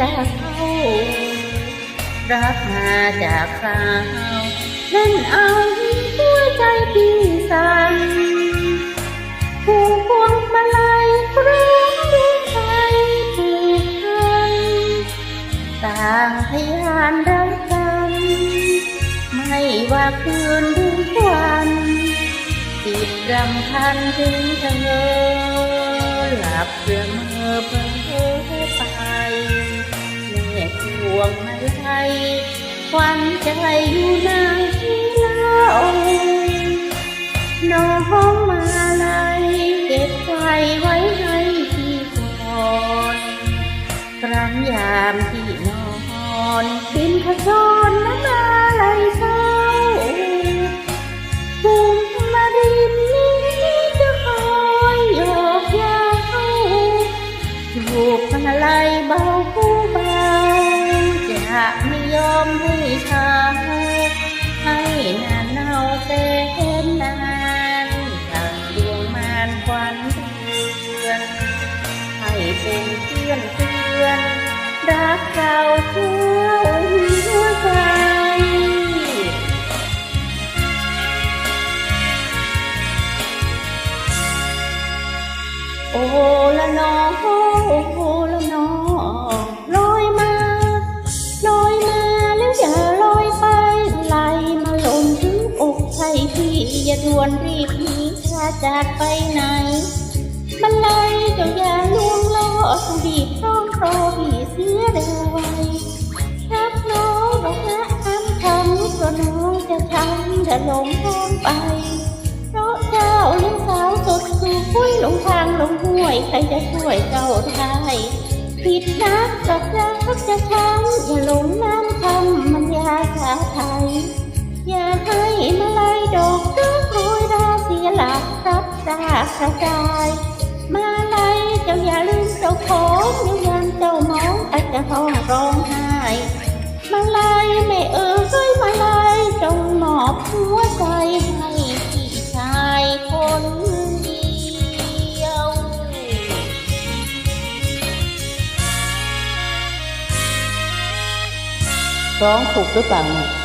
จะเขารักมาจากคราวเล่นเอาหัวใจพี่สั่นผูกพวงมาลัยร้องดวงใจผูกพันต่างพยานรักกัน ไม่ว่าคืนหรือวันจิตรำพันถึงเธอหลับเพื่อเมื่อเพ้อไป มาลัยควันใจอยู่ในเล่าน้องมาเลยเก็บใจไว้ให้พี่ก่อนครั้งยามที่นอนบินขจรนะนา อมให้เช้าให้นานเนาแสนนานทั้งดวงมารควันเดือน ให้เป็นเพื่อนเพื่อน รักเราทั่วหัวใจโอ้ละน้องโอ้ละน้อง วนรีบหนีถ้าจากไปไหน มันเลยเจ้าอย่าลวงล่อต้องบีบต้องรอพี่เสียเร็วไว้รักน้องดอกนะอ้ำคำเพระน้องจะช้ำจะหลงทางไป เพราะเจ้าเลี้ยงสาวสดสู่คุยหลงทางหลงห้วย ใครจะช่วยเจ้าได้ผิดนักดอกรักจะช้ำอย่าหลงน้ำ ซับซากกระจายมาลยเจ้าอย่าลืมเจ้าของอยู่ยันเจ้ามองอาจจะห้องร้องไห้มาลยไม่เอ่ยมาลยจงมอบหัวใจให้พี่ชายคนเดียวร้องถูกหรือเปล่าเนี่ย